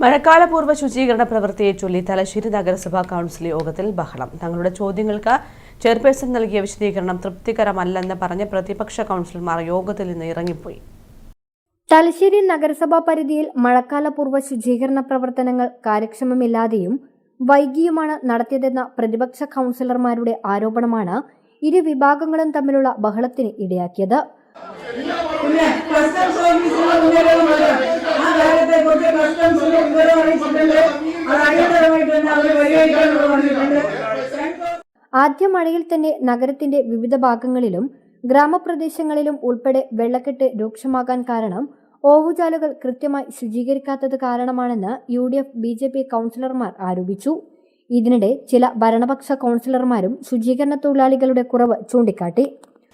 മഴക്കാലപൂർവ ശുചീകരണ പ്രവൃത്തിയെ ചൊല്ലി തലശ്ശേരി നഗരസഭാ കൗൺസിൽ യോഗത്തിൽ ബഹളം. തങ്ങളുടെ ചോദ്യങ്ങൾക്ക് ചെയർപേഴ്സൺ നൽകിയ വിശദീകരണം തൃപ്തികരമല്ലെന്ന് പറഞ്ഞ് പ്രതിപക്ഷ കൗൺസിലർമാർ യോഗത്തിൽ നിന്ന് ഇറങ്ങിപ്പോയി. തലശ്ശേരി നഗരസഭാ പരിധിയിൽ മഴക്കാലപൂർവ ശുചീകരണ പ്രവർത്തനങ്ങൾ കാര്യക്ഷമമില്ലാതെയും വൈകിയുമാണ് നടത്തിയതെന്ന പ്രതിപക്ഷ കൗൺസിലർമാരുടെ ആരോപണമാണ് ഇരു വിഭാഗങ്ങളും തമ്മിലുള്ള ബഹളത്തിന് ഇടയാക്കിയത്. കുറിച്ച് കസ്റ്റംസിന്റെ വിവരം അറിയിച്ചിട്ടുണ്ട് അത് അടിയന്തരമായിട്ട് തന്നെ അവർ പരിഹരിക്കാമെന്ന് പറഞ്ഞിട്ടുണ്ട്. ആദ്യ മഴയിൽ തന്നെ നഗരത്തിന്റെ വിവിധ ഭാഗങ്ങളിലും ഗ്രാമപ്രദേശങ്ങളിലും ഉൾപ്പെടെ വെള്ളക്കെട്ട് രൂക്ഷമാകാൻ കാരണം ഓവുചാലുകൾ കൃത്യമായി ശുചീകരിക്കാത്തത് കാരണമാണെന്ന് U D F B J P കൗൺസിലർമാർ ആരോപിച്ചു. ഇതിനിടെ ചില ഭരണപക്ഷ കൗൺസിലർമാരും ശുചീകരണ തൊഴിലാളികളുടെ കുറവ് ചൂണ്ടിക്കാട്ടി.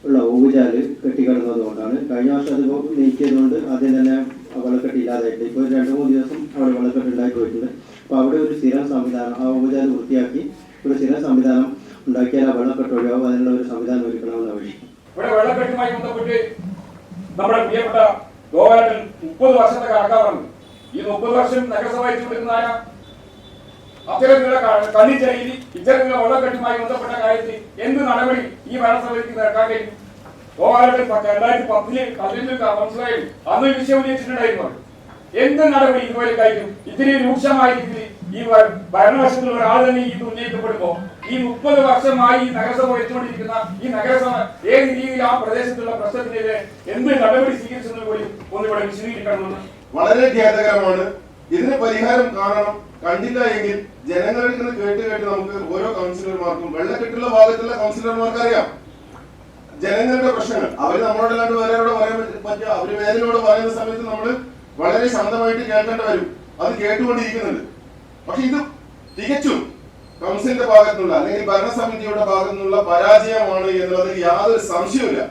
ഉള്ള ഓവുചാൽ കെട്ടിക്കിടന്നതുകൊണ്ടാണ് കഴിഞ്ഞ വർഷം അത് നീക്കിയതുകൊണ്ട് ആദ്യം തന്നെ വെള്ളക്കെട്ട് ഇല്ലാതായിട്ട് ഇപ്പോൾ രണ്ട് മൂന്ന് ദിവസം അവിടെ വെള്ളക്കെട്ട് ഉണ്ടായി പോയിട്ടുണ്ട്. അപ്പോൾ അവിടെ ഒരു സ്ഥിരം സംവിധാനം ആ ഉപചാരം വൃത്തിയാക്കി ഒരു സ്ഥിരം സംവിധാനം ഉണ്ടാക്കിയാൽ ആ വെള്ളക്കെട്ട് ഒഴിവാകും. അതിനുള്ള ഒരു സംവിധാനം ഒരുക്കണമെന്ന് വഴി ഇവിടെ നമ്മുടെ പ്രിയപ്പെട്ട വർഷത്തെ ഈ മുപ്പത് വർഷം നഗരസഭ ചൂടുന്നതായ അത്തരത്തിലുള്ള ക- കണ്ണിച്ചെറിയിൽ ഇത്തരത്തിലുള്ള വെള്ളക്കെട്ടുമായി ബന്ധപ്പെട്ട കാര്യത്തിൽ എന്ത് നടപടി ഈ ഭരണസഭയ്ക്ക് നടക്കാൻ കഴിയും? ഗോപാലൻ രണ്ടായിരത്തി പത്തിൽ പതിനൊന്ന് കൗൺസിലായി അന്ന് വിഷയം ഉന്നയിച്ചിട്ടുണ്ടായിരുന്നു എന്ത് നടപടി ഇതുപോലെ കഴിക്കും ഇത്തിരി രൂക്ഷമായ രീതിയിൽ ഈ ഭരണപക്ഷത്തിൽ ഒരാൾ തന്നെ ഇത് ഉന്നയിക്കപ്പെടുമ്പോ ഈ മുപ്പത് വർഷമായി ഈ നഗരസഭ വെച്ചുകൊണ്ടിരിക്കുന്ന ഈ നഗരസഭ ഏത് രീതിയിൽ ആ പ്രദേശത്തുള്ള പ്രശ്നത്തിനെതിരെ എന്ത് നടപടി സ്വീകരിച്ചെന്ന് പോലും ഒന്ന് ഇവിടെ വിശദീകരിക്കണമെന്ന്. വളരെ ഖേദകരമാണ്. ഇതിന് പരിഹാരം കാണണം. കണ്ടില്ല എങ്കിൽ ജനങ്ങളിൽ നിന്ന് കേട്ട് കേട്ട് നമുക്ക് ഓരോ കൗൺസിലർമാർക്കും വെള്ളക്കെട്ടുള്ള ഭാഗത്തുള്ള കൗൺസിലർമാർക്ക് അറിയാം ജനങ്ങളുടെ പ്രശ്നങ്ങൾ. അവർ നമ്മളോടല്ലാണ്ട് വേറെ പറയാൻ പറ്റുക അവർ വേദനയോട് പറയുന്ന സമയത്ത് നമ്മൾ വളരെ ശാന്തമായിട്ട് കേൾക്കേണ്ടി വരും. അത് കേട്ടുകൊണ്ടിരിക്കുന്നുണ്ട്. പക്ഷെ ഇത് തികച്ചും കൗൺസിലിന്റെ ഭാഗത്തുനിന്നുള്ള അല്ലെങ്കിൽ ഭരണസമിതിയുടെ ഭാഗത്തുനിന്നുള്ള പരാജയമാണ് എന്നുള്ളതിൽ യാതൊരു സംശയവുമില്ല.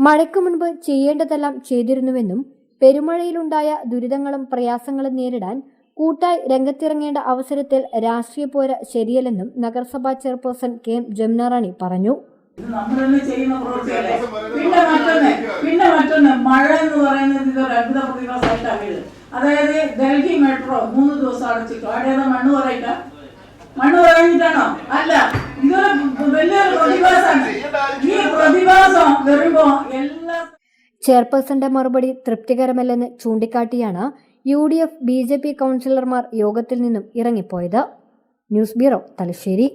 മഴയ്ക്ക് മുൻപ് ചെയ്യേണ്ടതെല്ലാം ചെയ്തിരുന്നുവെന്നും പെരുമഴയിലുണ്ടായ ദുരിതങ്ങളും പ്രയാസങ്ങളും നേരിടാൻ കൂട്ടായി രംഗത്തിറങ്ങേണ്ട അവസരത്തിൽ രാഷ്ട്രീയ പോര ശരിയല്ലെന്നും നഗരസഭാ ചെയർപേഴ്സൺ കെ എം ജമുനാറാണി പറഞ്ഞു. ഇത് നമ്മൾ തന്നെ ചെയ്യുന്ന പ്രവൃത്തിയല്ലേ? പിന്നെ മറ്റൊന്ന് പിന്നെ മറ്റൊന്ന് മഴ എന്ന് പറയുന്നത് ഇതൊരു അത്ഭുത പ്രതിഭാസമായിട്ടാണ് അതായത് ഡൽഹി മെട്രോ മൂന്ന് ദിവസം അടച്ചിട്ടു. അവിടെ മണ്ണ് പറയില്ല മണ്ണ് പറഞ്ഞിട്ടാണോ അല്ല ഇതൊരു വലിയൊരു പ്രതിഭാസമാണ്. ഈ പ്രതിഭാസം വരുമ്പോ എല്ലാ ചെയർപേഴ്സന്റെ മറുപടി തൃപ്തികരമല്ലെന്ന് ചൂണ്ടിക്കാട്ടിയാണ് U D F B J P കൗൺസിലർമാർ യോഗത്തിൽ നിന്നും ഇറങ്ങിപ്പോയത്. News bureau Thalassery.